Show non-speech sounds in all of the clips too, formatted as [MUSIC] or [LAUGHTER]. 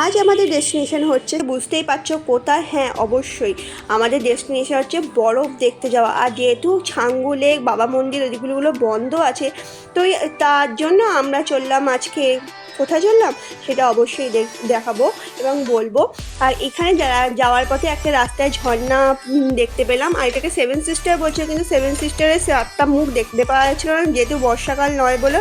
আজ আমাদের ডেস্টিনেশন হচ্ছে, বুঝতেই পারছ কোথায়? হ্যাঁ অবশ্যই। আমাদের ডেস্টিনেশন হচ্ছে বরফ দেখতে যাওয়া। আর যেহেতু ছাঙ্গু লেক বাবা মন্দির ওইগুলোগুলো বন্ধ আছে, তো তার জন্য আমরা চললাম আজকে। কোথায় চললাম? সেটা অবশ্যই দেখ- দেখাবো এবং বলব। আর এখানে যা- যাওয়ার পথে একটা রাস্তায় ঝর্ণা দেখতে পেলাম। আর এটাকে সেভেন সিস্টার বলছে, কিন্তু সেভেন সিস্টারের সাতটা মুখ দেখতে পাওয়া যাচ্ছিল না, যেহেতু বর্ষাকাল নয় বলে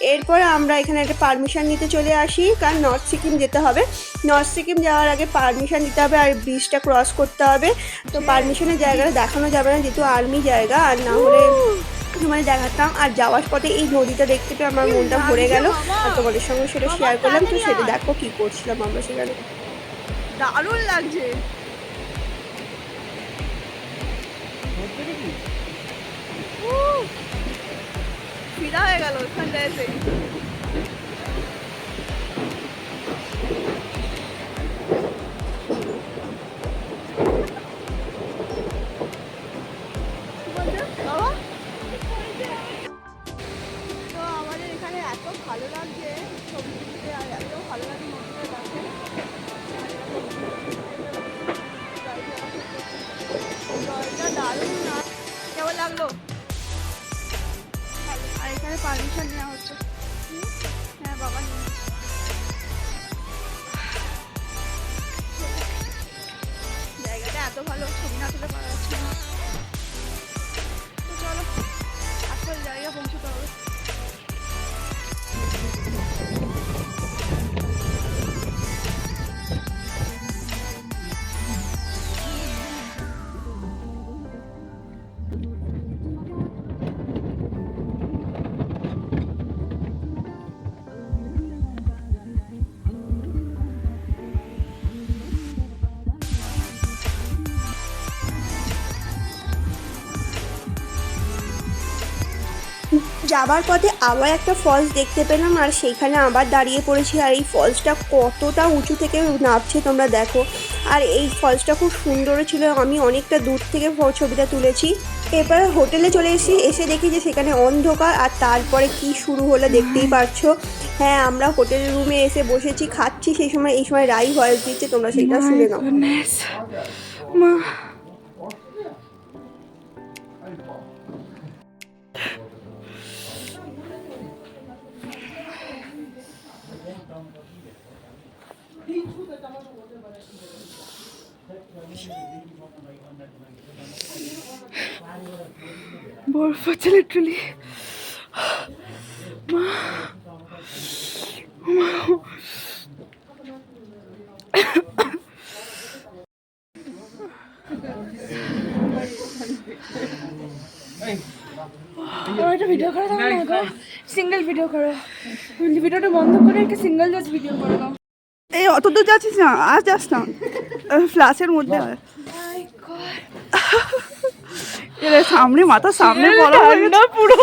এরপর আমরা এখানে একটা পারমিশন নিতে চলে আসি কারণ নর্থ সিকিম যেতে হবে। নর্থ সিকিম যাওয়ার আগে পারমিশন দিতে হবে আর ব্রিজটা ক্রস করতে হবে। তো পারমিশনের জায়গাটা দেখানো যাবে না যেহেতু আর্মি জায়গা আর না হলে মানে দেখাতাম। আর যাওয়ার পথে এই নদীটা দেখতে পেয়ে আমার মনটা ভরে গেল। আর তোমাদের সঙ্গে সেটা শেয়ার করলাম। তো সেটা দেখো কি করছিলাম আমরা সেখানে। দারুণ লাগছে। উহ! ফিদা হয়ে গেল ওখানটা এসে যাবার পথে আবার একটা ফলস দেখতে পেলাম আর সেইখানে আবার দাঁড়িয়ে পড়েছি আর এই ফলসটা কতটা উঁচু থেকে নামছে তোমরা দেখো। আর এই ফলসটা খুব সুন্দর ছিল আমি অনেকটা দূর থেকে ছবিটা তুলেছি। এরপর হোটেলে চলে এসেছি এসে দেখি যে সেখানে অন্ধকার আর তারপরে কি শুরু হলো দেখতেই পারছ। হ্যাঁ আমরা হোটেল রুমে এসে বসেছি খাচ্ছি সেই সময় এই সময় রাই ভয়েস দিচ্ছে তোমরা সেটা শুনে নাও। মা বরফ আছে লিটারালি আমার একটা ভিডিও করে দাও না সিঙ্গেল ভিডিও করো। ভিডিওটা বন্ধ করে একটা সিঙ্গেল জাস্ট ভিডিও করে দাও। এই অত দূর যাচ্ছিস না আর যাস না ফ্লাসের মধ্যে হয়। সামনে মাথা সামনে বড় হয়ে গেছে পুরো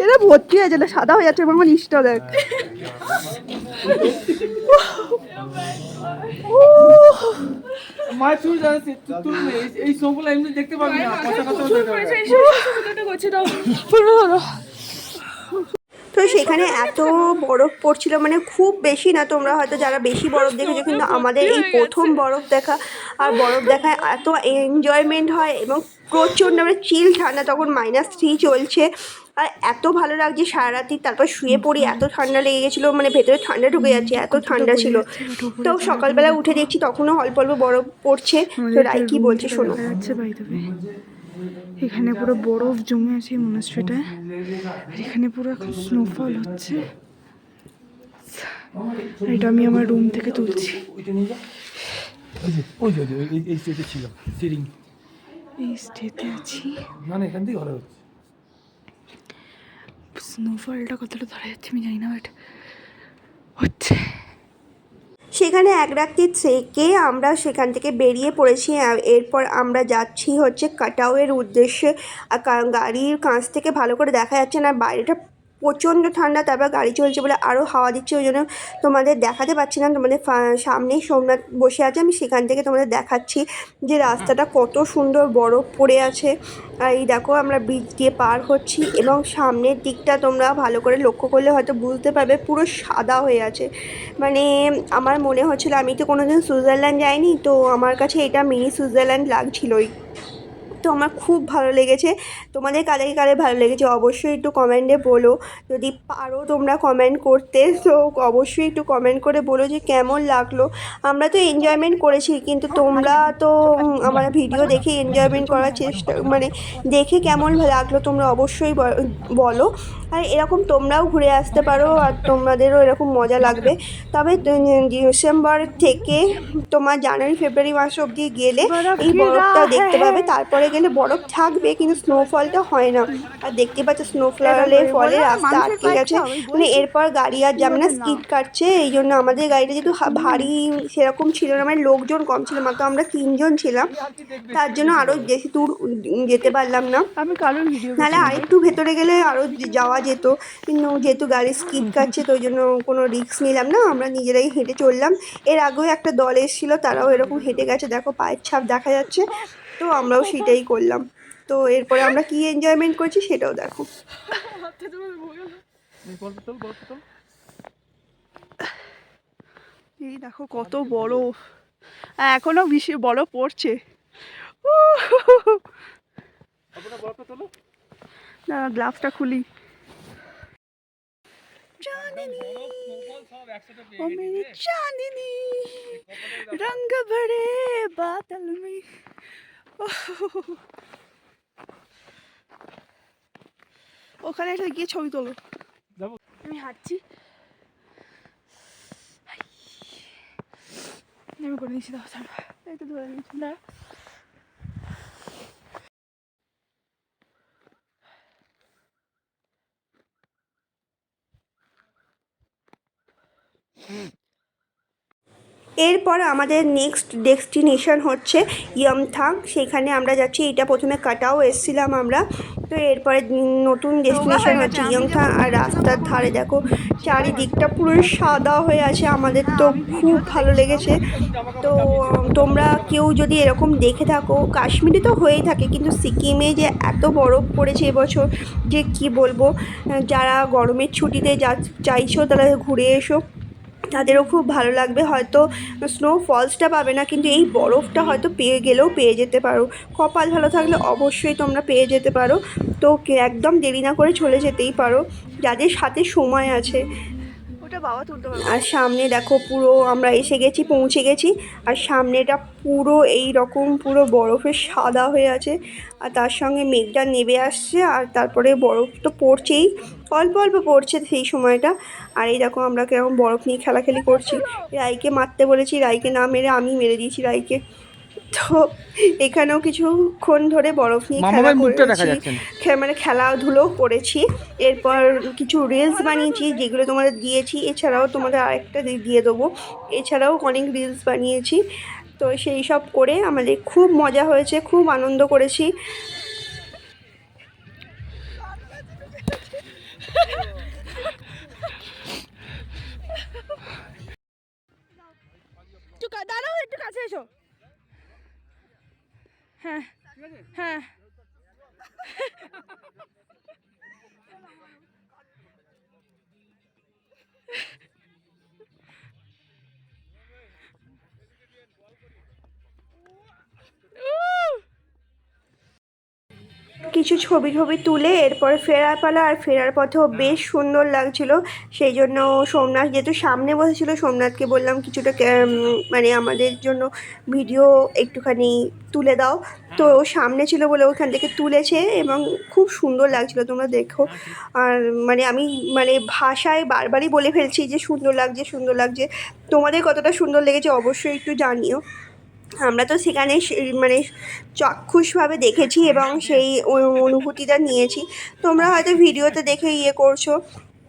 এটা ভর্তি হয়ে যাবে সাদা হয়ে যাচ্ছে আমার ইষ্ট দেখ চুল এই- সবগুলো এমনি দেখতে পাবি না পুরো তো সেখানে এত বরফ পড়ছিল মানে খুব বেশি না তোমরা হয়তো যারা বেশি বরফ দেখেছ, কিন্তু আমাদের এই প্রথম বরফ দেখা আর বরফ দেখায় এত এনজয়মেন্ট হয় এবং প্রচণ্ড মানে চিল ঠান্ডা, তখন মাইনাস থ্রি চলছে। আর এত ভালো লাগছে সারা রাতি তারপর শুয়ে পড়ি, এত ঠান্ডা লেগে গেছিল মানে ভেতরে ঠান্ডা ঢুকে যাচ্ছে, এত ঠান্ডা ছিল। তো সকালবেলা উঠে দেখছি তখনও অল্প অল্প বরফ পড়ছে। তো রাই কি বলছে, শোনো। এখানে পুরো বরফ জমে আছে মনস্ট্রিটায় আর এখানে পুরো এখন স্নোফল হচ্ছে। এটা আমি আমার রুম থেকে তুলছি। এই- এই স্টেজে ছিল সিরিং এই স্টেতে আছি। মানে এখান থেকে হচ্ছে স্নোফলটা কতটা ধরা যাচ্ছে আমি জানি না বাট হচ্ছে। সেখানে এক রাত্রি থেকে আমরা সেখান থেকে বেরিয়ে পড়েছি। এরপর আমরা যাচ্ছি হচ্ছে কাটাওয়ের উদ্দেশ্যে। গাড়ির কাঁচ থেকে ভালো করে দেখা যাচ্ছে না, বাইরেটা প্রচণ্ড ঠান্ডা, তারপর গাড়ি চলছে বলে আরও হাওয়া দিচ্ছে, ওই জন্য তোমাদের দেখাতে পারছি না। তোমাদের সামনেই সোমনাথ বসে আছে, আমি সেখান থেকে তোমাদের দেখাচ্ছি যে রাস্তাটা কত সুন্দর বরফ পড়ে আছে। আর এই দেখো আমরা ব্রিজ দিয়ে পার হচ্ছি এবং সামনের দিকটা তোমরা ভালো করে লক্ষ্য করলে হয়তো বুঝতে পারবে, পুরো সাদা হয়ে আছে। মানে আমার মনে হচ্ছিল, আমি তো কোনোদিন সুইজারল্যান্ড যাইনি, তো আমার কাছে এটা মিনি সুইজারল্যান্ড লাগছিলোই। তো আমার খুব ভালো লেগেছে। তোমাদের কারে কারে ভালো লেগেছে অবশ্যই একটু কমেন্টে বলো। যদি পারো তোমরা কমেন্ট করতে, তো অবশ্যই একটু কমেন্ট করে বলো যে কেমন লাগল। আমরা তো এনজয়মেন্ট করেছি, কিন্তু তোমরা তো আমার ভিডিও দেখে এনজয়মেন্ট করার চেষ্টা মানে দেখে কেমন লাগল তোমরা অবশ্যই বলো। আর এরকম তোমরাও ঘুরে আসতে পারো আর তোমাদেরও এরকম মজা লাগবে। তবে ডিসেম্বর থেকে তোমার জানুয়ারি, ফেব্রুয়ারি মাস অবধি গেলে এই বরফটা দেখতে পাবে, তারপরে গেলে বরফ থাকবে কিন্তু স্নোফলটা হয় না। আর দেখতে পাচ্ছ স্নোফলের ফলে রাস্তা আটকে গেছে। মানে এরপর গাড়ি আর যাবে না স্কিড কাটছে এই জন্য আমাদের গাড়িটা যেহেতু ভারী সেরকম ছিল না মানে লোকজন কম ছিল মাত্র আমরা তিনজন ছিলাম। তার জন্য আরও বেশি দূর যেতে পারলাম না। নাহলে আরেকটু ভেতরে গেলে আরও যাওয়া যেত কিন্তু যেহেতু গাড়ি স্কিড কাটছে তো ওই জন্য কোনো রিস্ক নিলাম না আমরা নিজেরাই হেঁটে চললাম। এর আগেও একটা দল এসেছিল তারাও এরকম হেঁটে গেছে দেখো পায়ের ছাপ দেখা যাচ্ছে। তো আমরাও সেটাই করলাম তো এরপরে আমরা কি এনজয়মেন্ট করছি সেটাও দেখো গল্প চল গল্প চল এই দেখো কত বরফ আর এখনো বেশি বরফ পড়ছে উহ! আপনার গল্প চলো না গ্লাভসটা খুলি সব একসাথে ओ मेरी चांदनी रंग भरे बादल में [LAUGHS] ওখানে একটা গিয়ে ছবি তোলো। যাব। আমি হাঁটছি। আমি করে নিচ্ছি দাও একটু ধরে নিচ্ছি দাঁড়া। এরপর আমাদের নেক্সট ডেস্টিনেশন হচ্ছে ইয়মথাং সেখানে আমরা যাচ্ছি এটা প্রথমে কাটাও এসছিলাম আমরা। তো এরপরে নতুন ডেস্টিনেশন হচ্ছে ইয়মথাং আর রাস্তার ধারে দেখো চারিদিকটা পুরো সাদা হয়ে আছে আমাদের তো খুব ভালো লেগেছে। তো তোমরা কেউ যদি এরকম দেখে থাকো কাশ্মীরে তো হয়েই থাকে কিন্তু সিকিমে যে এত বরফ পড়েছে এবছর যে কি বলব যারা গরমের ছুটিতে যা চাইছো তারা ঘুরে এসো। তাদেরও খুব ভালো লাগবে। হয়তো স্নো ফলসটা পাবে না, কিন্তু এই বরফটা হয়তো পেয়ে গেলেও পেয়ে যেতে পারো। কপাল ভালো থাকলে অবশ্যই তোমরা পেয়ে যেতে পারো। তো একদম দেরি না করে চলে যেতেই পারো। যাদের সাথে সময় আছে আর সামনে দেখো পুরো আমরা এসে গেছি, পৌঁছে গেছি, আর সামনেটা পুরো এই রকম পুরো বরফের সাদা হয়ে আছে, আর তার সঙ্গে মেঘটা নেবে আসছে, আর তারপরে বরফ তো পড়ছেই, অল্প অল্প পড়ছে সেই সময়টা, আর এই দেখো আমরা কেরকম বরফ নিয়ে খেলাখেলি করছি। রাইকে মারতে বলেছি, রাইকে না মেরে আমি মেরে দিয়েছি রাইকে। তো এখানেও কিছুক্ষণ ধরে বরফ নিয়ে খেলা করেছি। মানে খেলাধুলো করেছি। এরপর কিছু রিলস বানিয়েছি যেগুলো তোমাদের দিয়েছি। এছাড়াও তোমাদের আরেকটা দি- দিয়ে দেবো। এছাড়াও অনেক রিলস বানিয়েছি। তো সেই সব করে আমাদের খুব মজা হয়েছে খুব আনন্দ করেছি। দাঁড়াও একটু কাছে এসো। হ্যাঁ হ্যাঁ। কিছু ছবি ছবি তুলে এরপরে ফেরার পালা আর ফেরার পথেও বেশ সুন্দর লাগছিল। সেই জন্য সোমনাথ যেহেতু সামনে বসেছিল সোমনাথকে বললাম কিছুটা মানে আমাদের জন্য ভিডিও একটুখানি তুলে দাও। তো ও সামনে ছিল বলে ওখান থেকে তুলেছে এবং খুব সুন্দর লাগছিল তোমরা দেখো। আর মানে আমি মানে ভাষায় বারবারই বলে ফেলছি যে সুন্দর লাগছে সুন্দর লাগছে। তোমাদের কতটা সুন্দর লেগেছে অবশ্যই একটু জানিও। আমরা তো সেখানে সে- মানে চাক্ষুষভাবে দেখেছি এবং সেই অনুভূতিটা নিয়েছি। তোমরা হয়তো ভিডিওতে দেখে ইয়ে করছ।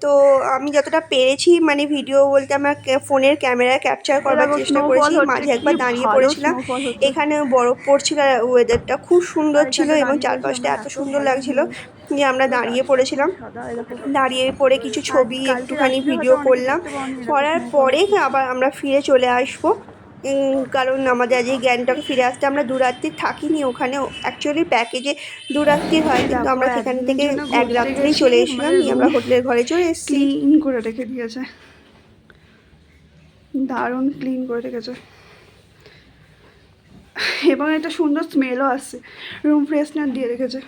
তো আমি যতটা পেরেছি মানে ভিডিও বলতে আমার ফোনের ক্যামেরায় ক্যাপচার করবার চেষ্টা করেছি। মাঝে একবার দাঁড়িয়ে পড়েছিলাম। এখানে বরফ পড়ছিল আর ওয়েদারটা খুব সুন্দর ছিল এবং চারপাশটা এত সুন্দর লাগছিল যে আমরা দাঁড়িয়ে পড়েছিলাম। দাঁড়িয়ে পড়ে কিছু ছবি একটুখানি ভিডিও করলাম। করার পরে আবার আমরা ফিরে চলে আসব। কারণ আমাদের আজকে গ্যাংটকে ফিরে আসতে আমরা দু রাত্রি থাকিনি ওখানে। অ্যাকচুয়ালি প্যাকেজে দু রাত্রি হয় কিন্তু আমরা সেখান থেকে এক রাত্রেই চলে এসেছিলাম নিয়ে আমরা হোটেলের ঘরে চলে এসেছি। ক্লিন করে রেখে দিয়েছে। দারুণ ক্লিন করে রেখেছে এবং একটা সুন্দর স্মেলও আসছে। রুম ফ্রেশনার দিয়ে রেখেছে।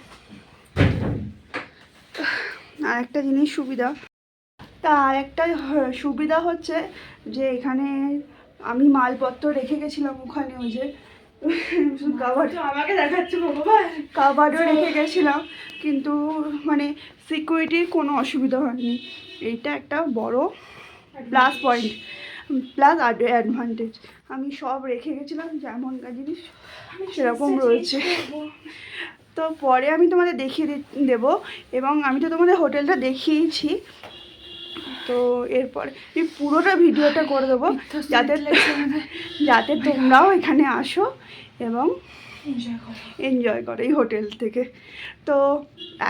আর একটা জিনিস সুবিধা। তা আর একটা সুবিধা হচ্ছে যে এখানে আমি মালপত্র রেখে গেছিলাম ওখানে ওই যে কাবারও রেখে গেছিলাম কিন্তু মানে সিকিউরিটির কোনো অসুবিধা হয়নি। এইটা একটা বড় প্লাস পয়েন্ট প্লাস অ্যাডভান্টেজ আমি সব রেখে গেছিলাম যেমনকার জিনিস সেরকম রয়েছে। তো পরে আমি তোমাদের দেখিয়ে দেবো এবং আমি তো তোমাদের হোটেলটা দেখিয়েছি। তো এরপর আমি পুরোটা ভিডিওটা করে দেবো। যাতে যাতে তোমরাও এখানে আসো এবং এনজয় করো। এই হোটেল থেকে। তো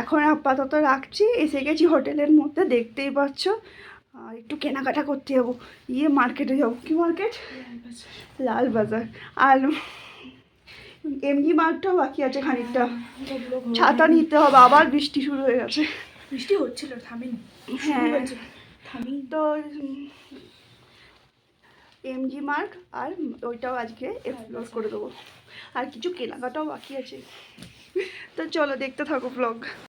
এখন আপাতত রাখছি। এসে গেছি হোটেলের মধ্যে দেখতেই পাচ্ছ। আর একটু কেনাকাটা করতে যাব। ইয়ে মার্কেটে যাব। কি মার্কেট? লাল বাজার। আর এমনি মার্কটাও বাকি আছে খানিকটা। ছাতা নিতে হবে। আবার বৃষ্টি শুরু হয়ে গেছে। বৃষ্টি হচ্ছিল থামেনি। হ্যাঁ। থামি তো এমজি মার্ক আর ওইটাও আজকে এক্সপ্লোর করে দেবো। আর কিছু কেনাকাটাও বাকি আছে। তো চলো দেখতে থাকো ব্লগ